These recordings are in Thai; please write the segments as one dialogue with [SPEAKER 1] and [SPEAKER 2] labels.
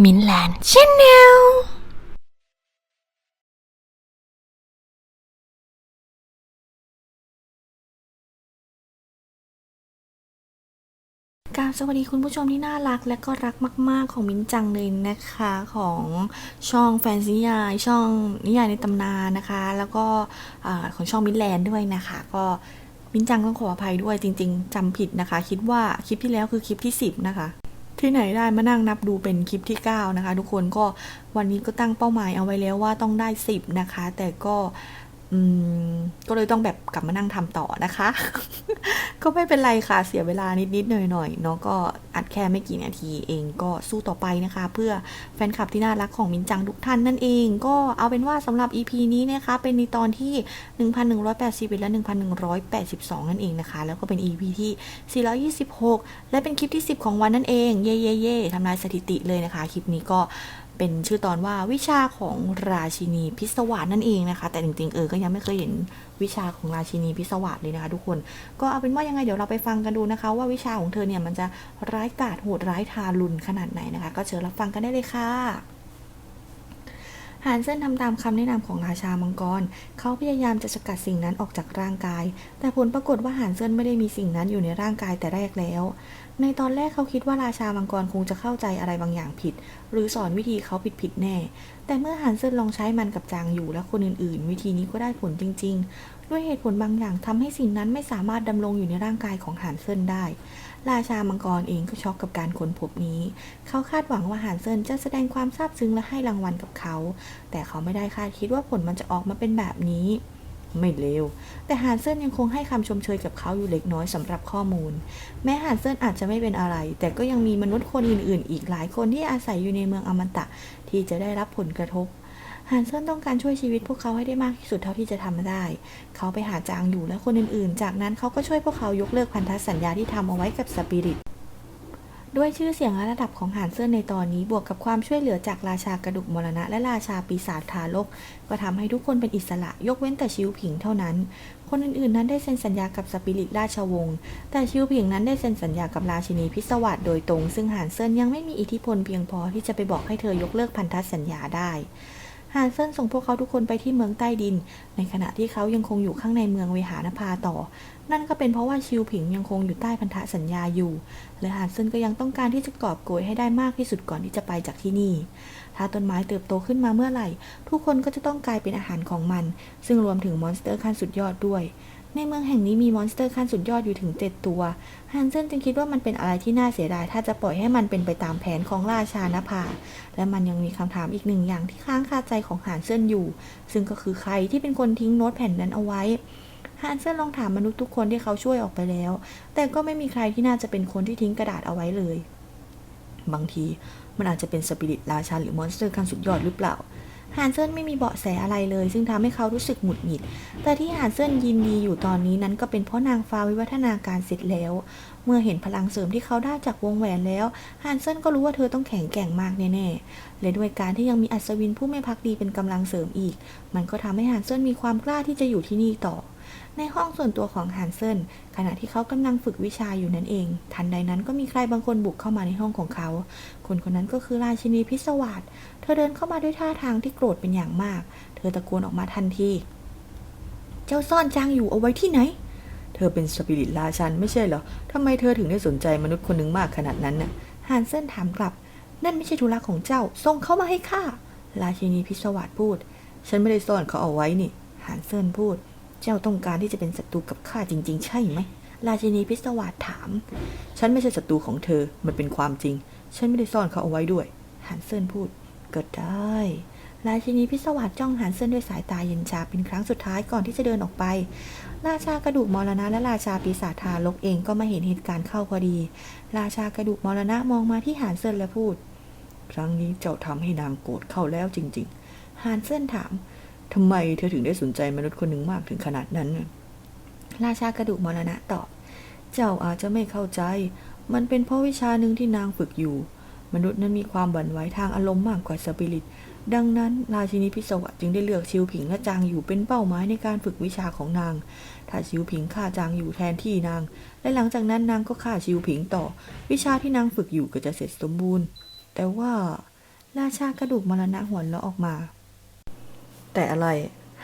[SPEAKER 1] มินแลนด์ชแนลกาบสวัสดีคุณผู้ชมที่น่ารักและก็รักมาก ๆ ของมิ้นจังเลยนะคะของช่องแฟนซีนิยายช่องนิยายในตำนานนะคะ แล้วก็ของช่องมิ้นแลนด์ด้วยนะคะ ก็มิ้นจังต้องขออภัยด้วยจริง ๆจำผิดนะคะ คิดว่าคลิปที่แล้วคือคลิปที่ 10 นะคะ ที่ไหนได้มานั่งนับดูเป็นคลิปที่ 9 นะคะ ทุกคนก็วันนี้ก็ตั้งเป้าหมายเอาไว้แล้วว่าต้องได้ 10 นะคะ แต่ก็ ก็เลยต้องแบบกลับมานั่งทำต่อนะคะ ก็ไม่เป็นไรค่ะเสียเวลานิดๆหน่อยๆเนาะก็อัดแค่ไม่กี่นาทีเองก็สู้ต่อไปนะคะ เพื่อแฟนคลับที่น่ารักของมินจังทุกท่านนั่นเอง ก็เอาเป็นว่าสำหรับ EP นี้นะคะ เป็นในตอนที่ 1181และ 1182 นั่นเองนะคะ แล้วก็เป็น EP ที่ 426 และเป็นคลิปที่ 10 ของวันนั่นเอง เย่เย่เย่ทำลายสถิติเลยนะคะ คลิปนี้ก็ เป็นชื่อตอนว่าวิชาของราชินีพิศวาสนั่นเองนะคะ แต่จริงๆเออก็ยังไม่เคยเห็นวิชาของราชินีพิศวาสเลยนะคะ ทุกคนก็เอาเป็นว่ายังไงเดี๋ยวเราไปฟังกันดูนะคะ ว่าวิชาของเธอเนี่ยมันจะร้ายกาจโหดร้ายทารุณขนาดไหนนะคะ ก็เชิญรับฟังกันได้เลยค่ะ หานเส้นทำตามคำแนะนำของราชามังกร เขาพยายามจะสกัดสิ่งนั้นออกจากร่างกาย แต่ผลปรากฏว่าหานเส้นไม่ได้มีสิ่งนั้นอยู่ในร่างกายแต่แรกแล้ว ในตอนแรกเขาคิดว่าราชามังกรคงจะเข้าใจอะไรบางอย่างผิด หรือสอนวิธีเขาผิดผิดแน่ แต่เมื่อหานเส้นลองใช้มันกับจางอยู่และคนอื่นๆ วิธีนี้ก็ได้ผลจริง ๆ ด้วยเหตุผลบางอย่างทำให้สิ่งนั้นไม่สามารถดำรงอยู่ในร่างกายของหานเซินได้ ราชามังกรเองก็ช็อกกับการค้นพบนี้ เขาคาดหวังว่าหานเซินจะแสดงความซาบซึ้งและให้รางวัลกับเขา แต่เขาไม่ได้คาดคิดว่าผลมันจะออกมาเป็นแบบนี้ไม่เลว แต่หานเซินยังคงให้คำชมเชยกับเขาอยู่เล็กน้อยสำหรับข้อมูล แม้หานเซินอาจจะไม่เป็นอะไร แต่ก็ยังมีมนุษย์คนอื่น ๆ อีกหลายคนที่อาศัยอยู่ในเมืองอมตะที่จะได้รับผลกระทบ ฮันเซินต้องการช่วยชีวิตพวกเขาให้ได้มากที่สุดเท่าที่จะทำได้ เขาไปหาจางอยู่และคนอื่นๆ จากนั้นเขาก็ช่วยพวกเขายกเลิกพันธสัญญาที่ทำเอาไว้กับสปิริตด้วยชื่อเสียงและระดับของหานเซินในตอนนี้บวกกับความช่วยเหลือจากราชากระดูกมรณะ และราชาปีศาจทารก ก็ทำให้ทุกคนเป็นอิสระ ยกเว้นแต่ชิวผิงเท่านั้น คนอื่นๆ นั้นได้เซ็นสัญญากับสปิริตราชวงศ์แต่ชิวผิงนั้นได้เซ็นสัญญากับราชินีพิศวาสโดยตรง ซึ่งหานเซินยังไม่มีอิทธิพลเพียงพอที่จะไปบอกให้เธอยกเลิกพันธสัญญาได้ ฮานเซินส่งพวกเขาทุกคนไปที่เมืองใต้ดิน ในขณะที่เขายังคงอยู่ข้างในเมืองเวหานภาต่อ นั่นก็เป็นเพราะว่าชิวผิงยังคงอยู่ใต้พันธสัญญาอยู่ และฮานเซินก็ยังต้องการที่จะกอบโกยให้ได้มากที่สุดก่อนที่จะไปจากที่นี่ ถ้าต้นไม้เติบโตขึ้นมาเมื่อไหร่ ทุกคนก็จะต้องกลายเป็นอาหารของมัน ซึ่งรวมถึงมอนสเตอร์ขั้นสุดยอดด้วย ในเมืองแห่งนี้มีมอนสเตอร์ขั้นสุดยอดอยู่ถึง 7 ตัว ฮันเซนจึงคิดว่ามันเป็นอะไรที่น่าเสียดาย ถ้าจะปล่อยให้มันเป็นไปตามแผนของราชานภา และมันยังมีคำถามอีกหนึ่งอย่างที่ค้างคาใจของฮานเซนอยู่ ซึ่งก็คือใครที่เป็นคนทิ้งโน้ตแผ่นนั้นเอาไว้ฮานเซนลองถามมนุษย์ทุกคนที่เขาช่วยออกไปแล้ว แต่ก็ไม่มีใครที่น่าจะเป็นคนที่ทิ้งกระดาษเอาไว้เลย บางทีมันอาจจะเป็นสปิริตราชาหรือมอนสเตอร์ขั้นสุดยอดหรือเปล่า ฮานเซินไม่มีเบาะแสอะไรเลย ซึ่งทำให้เขารู้สึกหงุดหงิด แต่ที่ฮานเซินยินดีอยู่ตอนนี้นั้นก็เป็นเพราะนางฟ้าวิวัฒนาการเสร็จแล้ว เมื่อเห็นพลังเสริมที่เขาได้จากวงแหวนแล้วฮานเซินก็รู้ว่าเธอต้องแข็งแกร่งมากแน่ๆและด้วยการที่ยังมีอัศวินผู้ไม่พักดีเป็นกำลังเสริมอีก มันก็ทำให้ฮานเซินมีความกล้าที่จะอยู่ที่นี่ต่อ ในห้องส่วนตัวของฮันเซนขณะที่เขากำลังฝึกวิชาอยู่นั่นเอง ทันใดนั้นก็มีใครบางคนบุกเข้ามาในห้องของเขา คนคนนั้นก็คือราชินีพิศวาสเธอเดินเข้ามาด้วยท่าทางที่โกรธเป็นอย่างมาก เธอตะโกนออกมาทันที เจ้าซ่อนจางอยู่เอาไว้ที่ไหน เธอเป็นสปิริตราชันไม่ใช่เหรอทำไมเธอถึงได้สนใจมนุษย์คนหนึ่งมากขนาดนั้นน่ะฮันเซนถามกลับ นั่นไม่ใช่ธุระของเจ้า ส่งเขามาให้ข้า ราชินีพิศวาสพูด ฉันไม่ได้ซ่อนเขาเอาไว้นี่ฮันเซนพูด เจ้าต้องการที่จะเป็นศัตรูกับข้าจริง ๆ ใช่ไหม ราชินีพิศวาสถาม ฉันไม่ใช่ศัตรูของเธอ มันเป็นความจริง ฉันไม่ได้ซ่อนเขาเอาไว้ด้วยฮันเซินพูด ก็ได้ ราชินีพิศวาสจ้องฮันเซินด้วยสายตาเย็นชาเป็นครั้งสุดท้ายก่อนที่จะเดินออกไป ราชากระดูกมรณะและราชาปีศาจทารกเองก็มาเห็นเหตุการณ์เข้าพอดี ราชากระดูกมรณะมองมาที่ฮันเซินและพูด ครั้งนี้เจ้าทำให้นางโกรธเข้าแล้วจริงๆฮันเซินถาม ทำไมเธอถึงได้สนใจมนุษย์คนหนึ่งมากถึงขนาดนั้น ราชากระดูกมรณะตอบ เจ้าอาจจะไม่เข้าใจ มันเป็นเพราะวิชาหนึ่งที่นางฝึกอยู่ มนุษย์นั้นมีความบั่นไหวทางอารมณ์มากกว่าสปิริต ดังนั้น ราชินีพิศวะจึงได้เลือกชิวผิงและจางอยู่เป็นเป้าหมายในการฝึกวิชาของนาง ถ้าชิวผิงฆ่าจางอยู่แทนที่นาง และหลังจากนั้นนางก็ฆ่าชิวผิงต่อ วิชาที่นางฝึกอยู่ก็จะเสร็จสมบูรณ์ แต่ว่าราชากระดูกมรณะหัวเราะออกมา แต่อะไร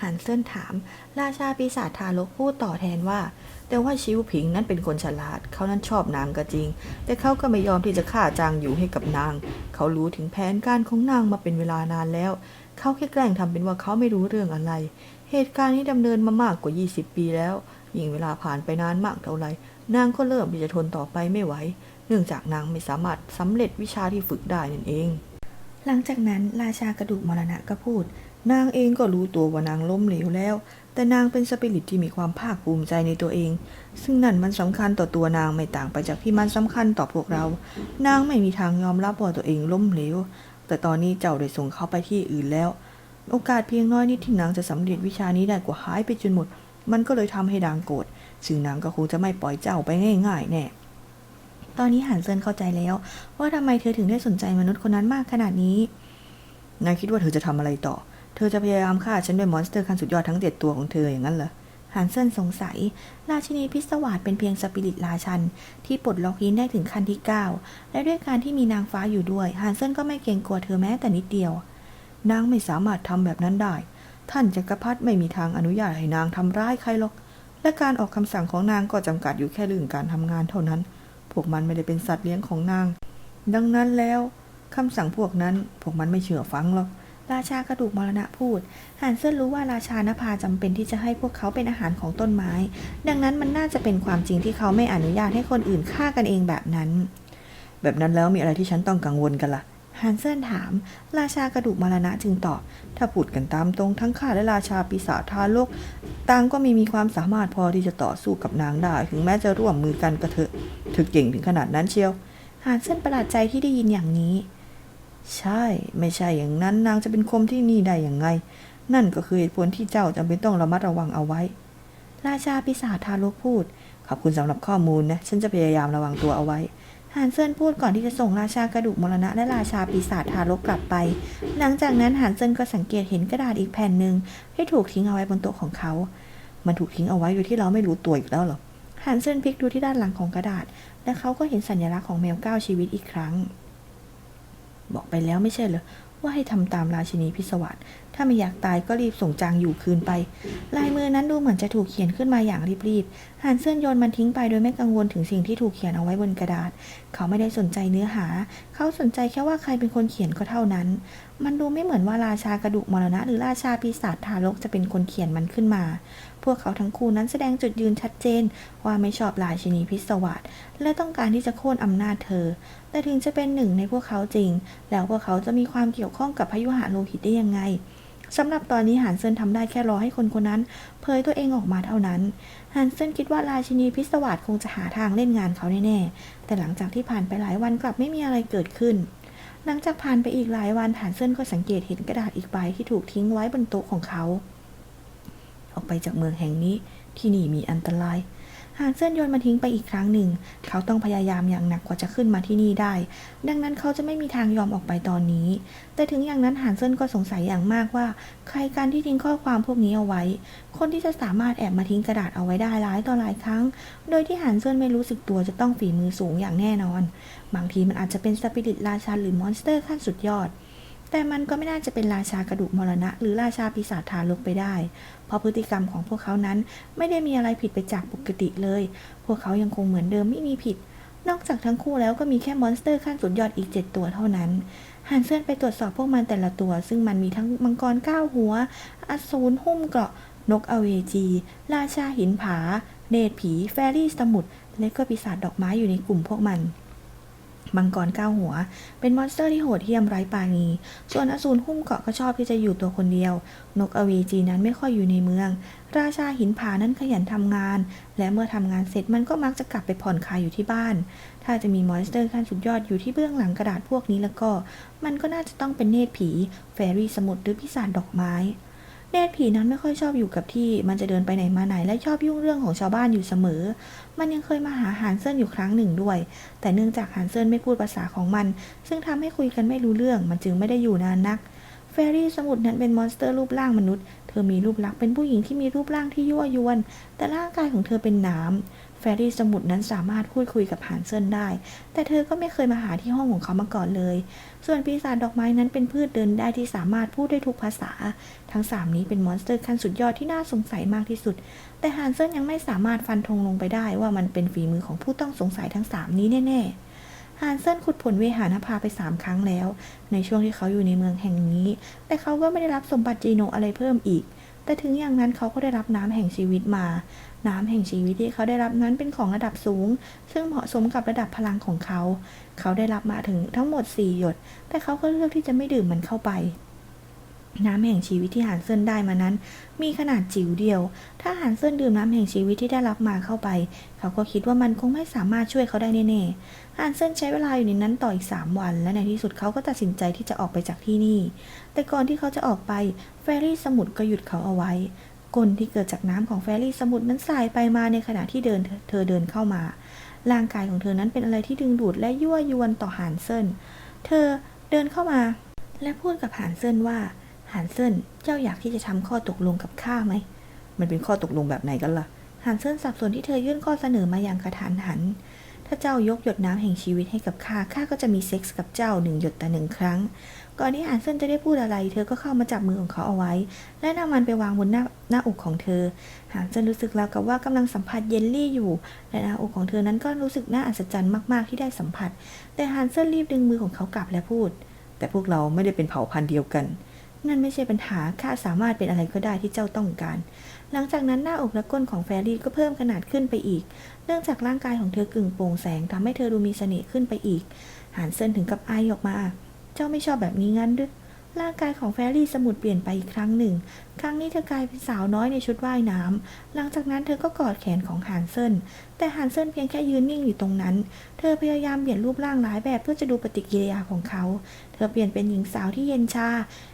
[SPEAKER 1] ฮันเซิลถาม ราชาปีศาจทารกพูดต่อแทนว่า แต่ว่าชิวผิงนั้นเป็นคนฉลาด เขานั้นชอบนางก็จริง แต่เขาก็ไม่ยอมที่จะฆ่าจางอยู่ให้กับนาง เขารู้ถึงแผนการของนางมาเป็นเวลานานแล้ว เขาแค่แกล้งทำเป็นว่าเขาไม่รู้เรื่องอะไร เหตุการณ์นี้ดำเนินมามากกว่า 20 ปีแล้ว ยิ่งเวลาผ่านไปนานมากเท่าไหร่ นางก็เริ่มที่จะทนต่อไปไม่ไหว เนื่องจากนางไม่สามารถสำเร็จวิชาที่ฝึกได้นั่นเอง หลังจากนั้นราชากระดูกมรณะก็พูด นางเองก็รู้ตัวว่านางล้มเหลวแล้ว แต่นางเป็นสปิริตที่มีความภาคภูมิใจในตัวเอง ซึ่งนั่นมันสำคัญต่อตัวนางไม่ต่างไปจากที่มันสำคัญต่อพวกเรา นางไม่มีทางยอมรับว่าตัวเองล้มเหลว แต่ตอนนี้เจ้าได้ส่งเขาไปที่อื่นแล้ว โอกาสเพียงน้อยนิดที่นางจะสำเร็จวิชานี้ได้กว่าหายไปจนหมด มันก็เลยทำให้นางโกรธ ซึ่งนางก็คงจะไม่ปล่อยเจ้าไปง่าย ๆ แน่ตอนนี้หันเซินเข้าใจแล้ว ว่าทำไมเธอถึงได้สนใจมนุษย์คนนั้นมากขนาดนี้ นายคิดว่าเธอจะทำอะไรต่อ เธอจะพยายามฆ่าฉันด้วยมอนสเตอร์ขั้นสุดยอดทั้งเจ็ดตัวของเธออย่างนั้นเหรอฮันเซนสงสัย ราชินีพิศวาสเป็นเพียงสปิริตราชัน ที่ปลดล็อกยินได้ถึงขั้นที่ 9 และด้วยการที่มีนางฟ้าอยู่ด้วยฮันเซนก็ไม่เกรงกลัวเธอแม้แต่นิดเดียว นางไม่สามารถทำแบบนั้นได้ ท่านจักรพรรดิไม่มีทางอนุญาตให้นางทำร้ายใครหรอก และการออกคำสั่งของนางก็จำกัดอยู่แค่เรื่องการทำงานเท่านั้น พวกมันไม่ได้เป็นสัตว์เลี้ยงของนาง ดังนั้นแล้วคำสั่งพวกนั้นพวกมันไม่เชื่อฟังหรอก ราชากระดูกมรณะพูดฮันเซนรู้ว่าราชานภาจำเป็นที่จะให้พวกเขาเป็นอาหารของต้นไม้ ดังนั้นมันน่าจะเป็นความจริงที่เขาไม่อนุญาตให้คนอื่นฆ่ากันเองแบบนั้น แบบนั้นแล้วมีอะไรที่ฉันต้องกังวลกันล่ะฮันเซนถาม ราชากระดูกมรณะจึงตอบ ถ้าพูดกันตามตรงทั้งข้าและราชาปีศาจทารกต่างก็ไม่มีความสามารถพอที่จะต่อสู้กับนางได้ ถึงแม้จะร่วมมือกันก็เถอะเธอเก่งถึงขนาดนั้นเชียวฮันเซนประหลาดใจที่ได้ยินอย่างนี้ ใช่ ไม่ใช่อย่างนั้นนางจะเป็นคมที่นี่ได้อย่างไง นั่นก็คือเหตุผลที่เจ้าจำเป็นต้องระมัดระวังเอาไว้ ราชาปีศาจทารกพูด ขอบคุณสำหรับข้อมูลนะ ฉันจะพยายามระวังตัวเอาไว้ฮันเซินพูดก่อนที่จะส่งราชากระดูกมรณะและราชาปีศาจทารกกลับไป หลังจากนั้นฮันเซินก็สังเกตเห็นกระดาษอีกแผ่นหนึ่งที่ถูกทิ้งเอาไว้บนโต๊ะของเขา มันถูกทิ้งเอาไว้โดยที่เราไม่รู้ตัวอีกแล้วหรอฮันเซินพลิกดูที่ด้านหลังของกระดาษ และเขาก็เห็นสัญลักษณ์ของแมวเก้าชีวิตอีกครั้ง บอกไปแล้วไม่ใช่เหรอว่าให้ทำตามราชินีพิศวาสถ้าไม่อยากตายก็รีบส่งจางอยู่คืนไป ลายมือนั้นดูเหมือนจะถูกเขียนขึ้นมาอย่างรีบๆฮันเซินโยนมันทิ้งไปโดยไม่กังวลถึงสิ่งที่ถูกเขียนเอาไว้บนกระดาษ เขาไม่ได้สนใจเนื้อหา เขาสนใจแค่ว่าใครเป็นคนเขียนก็เท่านั้น มันดูไม่เหมือนว่าราชากระดูกมรณะ หรือราชาปีศาจทารกจะเป็นคนเขียนมันขึ้นมา พวกเขาทั้งคู่นั้นแสดงจุดยืนชัดเจน ว่าไม่ชอบราชินีพิศวาสและต้องการที่จะโค่นอำนาจเธอ แต่ถึงจะเป็นหนึ่งในพวกเขาจริง แล้วพวกเขาจะมีความเกี่ยวข้องกับพยุหะโลหิตได้ยังไงสำหรับตอนนี้ฮันเซินทำได้แค่รอให้คนคนนั้น เผยตัวเองออกมาเท่านั้นฮันเซินคิดว่าราชินีพิศวาสคงจะหาทางเล่นงานเขาแน่ๆแต่หลังจากที่ผ่านไปหลายวันกลับไม่มีอะไรเกิดขึ้น หลังจากผ่านไปอีกหลายวันฮันเซินก็สังเกตเห็นกระดาษอีกใบที่ถูกทิ้งไว้บนโต๊ะของเขา ออกไปจากเมืองแห่งนี้ ที่นี่มีอันตราย หานเส้นโยนมาทิ้งไปอีกครั้งหนึ่ง เขาต้องพยายามอย่างหนักกว่าจะขึ้นมาที่นี่ได้ ดังนั้นเขาจะไม่มีทางยอมออกไปตอนนี้ แต่ถึงอย่างนั้นหานเส้นก็สงสัยอย่างมากว่า ใครการที่ทิ้งข้อความพวกนี้เอาไว้ คนที่จะสามารถแอบมาทิ้งกระดาษเอาไว้ได้หลายต่อหลายครั้ง โดยที่หานเส้นไม่รู้สึกตัวจะต้องฝีมือสูงอย่างแน่นอน บางทีมันอาจจะเป็นสปิริตราชาหรือมอนสเตอร์ขั้นสุดยอด แต่มันก็ไม่น่าจะเป็นราชากระดูกมรณะ หรือราชาปีศาจทารกไปได้ เพราะพฤติกรรมของพวกเขานั้นไม่ได้มีอะไรผิดไปจากปกติเลย พวกเขายังคงเหมือนเดิมไม่มีผิด นอกจากทั้งคู่แล้วก็มีแค่มอนสเตอร์ขั้นสุดยอดอีก 7 ตัวเท่านั้นฮันเซนไปตรวจสอบพวกมันแต่ละตัว ซึ่งมันมีทั้งมังกรก้าหัว อสูรหุ้มเกราะ นกอเวจี ราชาหินผา เนตรผี แฟรี่สมุทรและก็ปีศาจดอกไม้อยู่ในกลุ่มพวกมัน มังกรก้าวหัว เป็นมอนสเตอร์ที่โหดเหี้ยมไร้ปาณี ส่วนอสูรหุ้มเกาะก็ชอบที่จะอยู่ตัวคนเดียว นกอวีจีนั้นไม่ค่อยอยู่ในเมือง ราชาหินผานั้นขยันทำงาน และเมื่อทำงานเสร็จมันก็มักจะกลับไปผ่อนคลายอยู่ที่บ้าน ถ้าจะมีมอนสเตอร์ขั้นสุดยอดอยู่ที่เบื้องหลังกระดาษพวกนี้แล้วก็ มันก็น่าจะต้องเป็นเนตรผี แฟรี่สมุทรหรือพิศาจดอกไม้ เนตรผีนั้นไม่ค่อยชอบอยู่กับที่ มันจะเดินไปไหนมาไหนและชอบยุ่งเรื่องของชาวบ้านอยู่เสมอ มันยังเคยมาหาหานเซินอยู่ครั้งหนึ่งด้วย แต่เนื่องจากหานเซินไม่พูดภาษาของมัน ซึ่งทำให้คุยกันไม่รู้เรื่อง มันจึงไม่ได้อยู่นานนัก เฟรี่สมุทรนั้นเป็นมอนสเตอร์รูปร่างมนุษย์ เธอมีรูปลักษณ์เป็นผู้หญิงที่มีรูปร่างที่ยั่วยวน แต่ร่างกายของเธอเป็นน้ำ ฟรี่สมุทรนั้นสามารถพูดคุยกับหานเซินได้ แต่เธอก็ไม่เคยมาหาที่ห้องของเขามาก่อนเลย ส่วนปีศาจดอกไม้นั้นเป็นพืชเดินได้ที่สามารถพูดได้ทุกภาษา ทั้งสามนี้เป็นมอนสเตอร์ขั้นสุดยอดที่น่าสงสัยมากที่สุด แต่หานเซินยังไม่สามารถฟันธงลงไปได้ว่ามันเป็นฝีมือของผู้ต้องสงสัยทั้งสามนี้แน่ๆฮานเซนขุดผลเวหาณภาไปสามครั้งแล้ว ในช่วงที่เขาอยู่ในเมืองแห่งนี้ แต่เขาก็ไม่ได้รับสมบัติจีโนอะไรเพิ่มอีก แต่ถึงอย่างนั้นเขาก็ได้รับน้ำแห่งชีวิตมา น้ำแห่งชีวิตที่เขาได้รับนั้นเป็นของระดับสูง ซึ่งเหมาะสมกับระดับพลังของเขา เขาได้รับมาถึงทั้งหมด 4 หยด แต่เขาก็เลือกที่จะไม่ดื่มมันเข้าไป น้ำแห่งชีวิตที่หานเซินได้มานั้น มีขนาดจิ๋วเดียว ถ้าหานเซินดื่มน้ำแห่งชีวิตที่ได้รับมาเข้าไป เขาก็คิดว่ามันคงไม่สามารถช่วยเขาได้แน่ๆฮานเซินใช้เวลาอยู่ในนั้นต่ออีก 3 วัน และในที่สุดเขาก็ตัดสินใจที่จะออกไปจากที่นี่ แต่ก่อนที่เขาจะออกไปแฟรี่สมุทรก็หยุดเขาเอาไว้กลที่เกิดจากน้ำของแฟรี่สมุทรนั้นสายไปมาในขณะที่เดินเธอเดินเข้ามา ร่างกายของเธอนั้นเป็นอะไรที่ดึงดูดและยั่วยวนต่อหานเซินเธอเดินเข้ามา และพูดกับหานเซินว่า หานเซินเจ้าอยากที่จะทำข้อตกลงกับข้าไหม มันเป็นข้อตกลงแบบไหนกันล่ะหานเซินสับสนที่เธอยื่นข้อเสนอมาอย่างกระทันหัน ถ้าเจ้ายกหยดน้ำแห่งชีวิตให้กับข้า ข้าก็จะมีเซ็กส์กับเจ้าหนึ่งหยดแต่หนึ่งครั้ง ก่อนที่หานเซินจะได้พูดอะไร เธอก็เข้ามาจับมือของเขาเอาไว้ และนำมันไปวางบนหน้าหน้าอกของเธอหานเซินรู้สึกแล้วกับว่ากำลังสัมผัสเยลลี่อยู่ และหน้าอกของเธอนั้นก็รู้สึกน่าอัศจรรย์มากๆที่ได้สัมผัส แต่หานเซินรีบดึงมือของเขากลับและพูด แต่พวกเราไม่ได้เป็นเผ่าพันธุ์เดียวกัน นั่นไม่ใช่ปัญหาข้าสามารถเป็นอะไรก็ได้ที่เจ้าต้องการ หลังจากนั้นหน้าอกและก้นของแฟรี่ก็เพิ่มขนาดขึ้นไปอีก เนื่องจากร่างกายของเธอกึ่งโปร่งแสงทำให้เธอดูมีเสน่ห์ขึ้นไปอีกหานเซินถึงกับไอออกมา เจ้าไม่ชอบแบบนี้งั้นหรือ ร่างกายของแฟรี่สมุดเปลี่ยนไปอีกครั้งหนึ่ง ครั้งนี้เธอกลายเป็นสาวน้อยในชุดว่ายน้ำหลังจากนั้นเธอก็กอดแขนของหานเซินแต่หานเซินเพียงแค่ยืนนิ่งอยู่ตรงนั้น เธอพยายามเปลี่ยนรูปร่างหลายแบบเพื่อจะดูปฏิกิริยาของเขา เธอเปลี่ยนเป็นหญิงสาวที่เย็นชา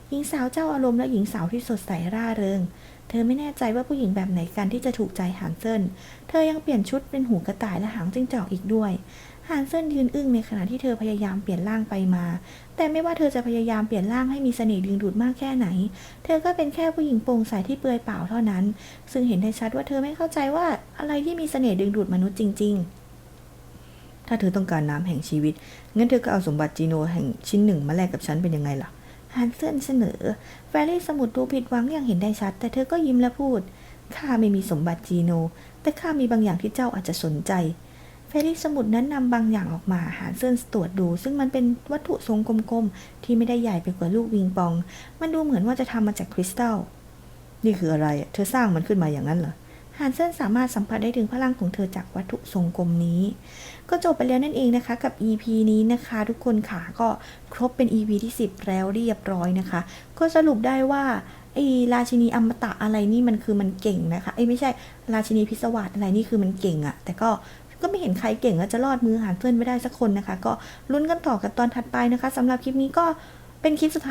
[SPEAKER 1] หญิงสาวเจ้าอารมณ์และหญิงสาวที่สดใสร่าเริงเธอไม่แน่ใจว่าผู้หญิงแบบไหนกันที่จะถูกใจหานเซินเธอยังเปลี่ยนชุดเป็นหูกระต่ายและหางจิ้งจอกอีกด้วย หานเซินยืนอึ้งในขณะที่เธอพยายามเปลี่ยนร่างไปมา แต่ไม่ว่าเธอจะพยายามเปลี่ยนร่างให้มีเสน่ห์ดึงดูดมากแค่ไหน เธอก็เป็นแค่ผู้หญิงโปร่งใสที่เปลือยเปล่าเท่านั้น ซึ่งเห็นได้ชัดว่าเธอไม่เข้าใจว่าอะไรที่มีเสน่ห์ดึงดูดมนุษย์จริง ๆ ถ้าเธอต้องการน้ำแห่งชีวิต งั้นเธอก็เอาสมบัติจีโนแห่งชิ้นหนึ่งมาแลกกับฉันเป็นยังไงล่ะ ฮันเซนเสนอ แฟรี่สมุดดูผิดหวังอย่างเห็นได้ชัด แต่เธอก็ยิ้มและพูด ข้าไม่มีสมบัติจีโน แต่ข้ามีบางอย่างที่เจ้าอาจจะสนใจ แฟรี่สมุดนั้นนำบางอย่างออกมาหานเซินตรวจดู ซึ่งมันเป็นวัตถุทรงกลมๆ ที่ไม่ได้ใหญ่ไปกว่าลูกวิงปอง มันดูเหมือนว่าจะทำมาจากคริสตัล นี่คืออะไร เธอสร้างมันขึ้นมาอย่างนั้นเหรอฮานเซนสามารถสัมผัสได้ถึงพลังของเธอจากวัตถุทรงกลมนี้ ก็จบไปแล้วนั่นเองนะคะกับ EP นี้นะคะทุกคนค่ะก็ครบเป็น EP ที่ 10 แล้วเรียบร้อยนะคะ ก็สรุปได้ว่าไอ้ราชินีอมตะอะไรนี่มันคือมันเก่งนะคะไอ้ไม่ใช่ราชินีพิศวาสอะไรนี่คือมันเก่งอะแต่ก็ ก็ไม่เห็นใครเก่งแล้วจะรอดมือหารเพื่อนไม่ได้สักคนนะคะ ก็ลุ้นกันต่อกันตอนถัดไปนะคะสำหรับคลิปนี้ก็เป็นคลิปสุดท้าย